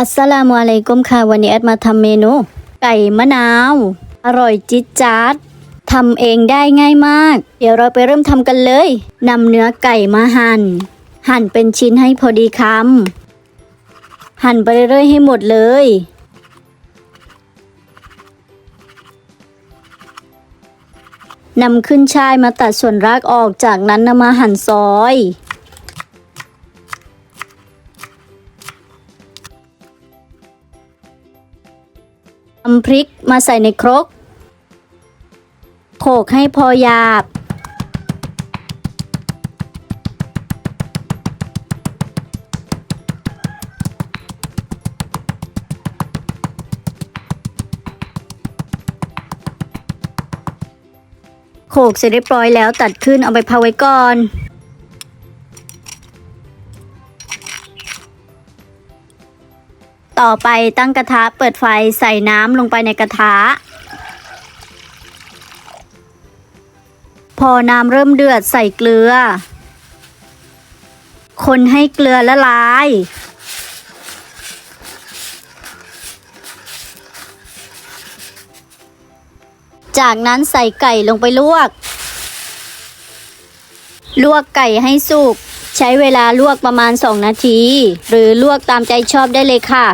อัสสลามุอะลัยกุมค่ะ วันนี้แอดมาทำเมนู ไก่มะนาว อร่อยจิ๊ดจ๊าดทำเองได้ง่ายมาก เดี๋ยวเราไปเริ่มทำกันเลยนำเนื้อไก่มาหั่น หั่นเป็นชิ้นให้พอดีคำหั่นไปเรื่อยๆให้หมดเลย นำขึ้นช่ายมาตัดส่วนรากออกจากนั้นนำมาหั่นซอย นำพริกมาใส่ในครก โขกให้พอหยาบ โขกเสร็จเรียบร้อยแล้วตัดขึ้นเอาไปพักไว้ก่อน ต่อไปตั้งกระทะเปิดไฟใส่น้ำลงไปในกระทะ พอน้ำเริ่มเดือดใส่เกลือ คนให้เกลือละลาย จากนั้นใส่ไก่ลงไปลวก ลวกไก่ให้สุก ใช้เวลาลวกประมาณ 2 นาที หรือลวกตามใจชอบได้เลยค่ะ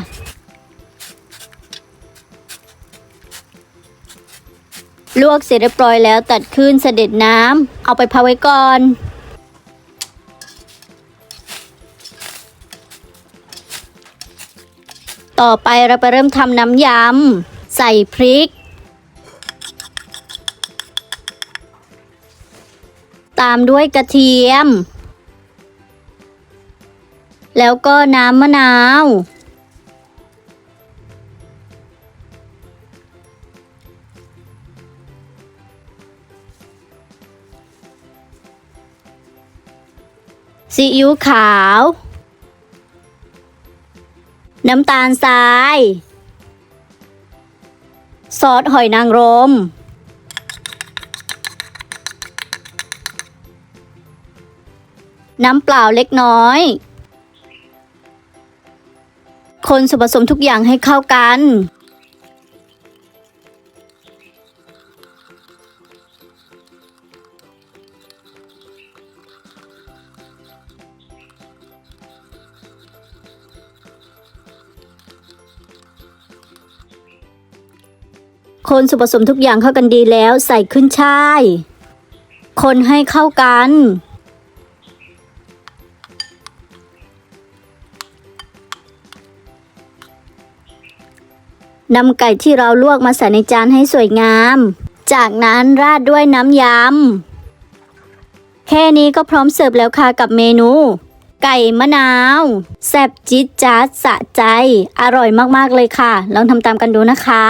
ลวกเสร็จเรียบร้อยแล้วตัดขึ้นเสด็จน้ำเอาไปพักไว้ก่อนต่อไปเราไปเริ่มทำน้ำยำ ใส่พริก ตามด้วยกระเทียม แล้วก็น้ำมะนาว ซีอิ๊วขาว น้ำตาลทราย ซอสหอยนางรมน้ำเปล่าเล็กน้อย คนส่วนผสมทุกอย่างให้เข้ากัน คนส่วนผสมทุกอย่างเข้ากันดีแล้วใส่ขึ้นช่าย คนให้เข้ากัน นำไก่ที่เราลวกมาใส่ในจานให้สวยงาม จากนั้นราดด้วยน้ำยำ แค่นี้ก็พร้อมเสิร์ฟแล้วค่ะกับเมนู ไก่มะนาว แซ่บจิ๊ดจ๊าดสะใจ อร่อยมากๆเลยค่ะ ลองทำตามกันดูนะคะ